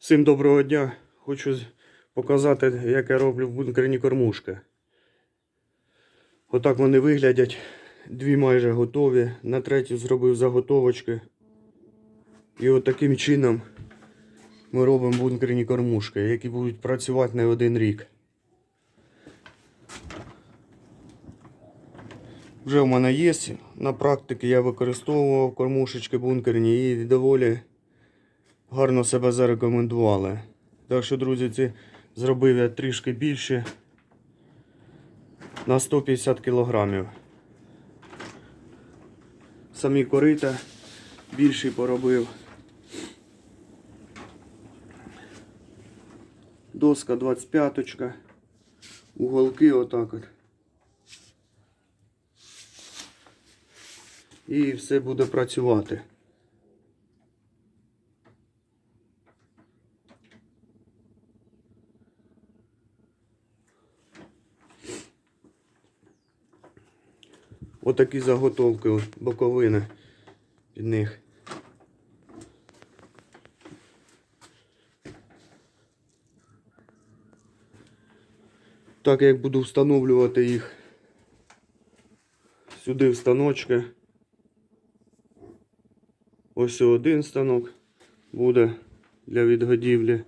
Всім доброго дня. Хочу показати, як я роблю бункерні кормушки. Отак вони виглядять. Дві майже готові. На третю зробив заготовочки. І от таким чином ми робимо бункерні кормушки, які будуть працювати не один рік. Вже в мене є. На практиці я використовував кормушечки бункерні і доволі гарно себе зарекомендували. Так що, друзі, ці зробив я трішки більше на 150 кілограмів. Самі корита більший поробив. Доска 25, уголки отак от. І все буде працювати. Отакі заготовки, от, боковини під них. Так як буду встановлювати їх сюди в станочки. Ось один станок буде для відгодівлі.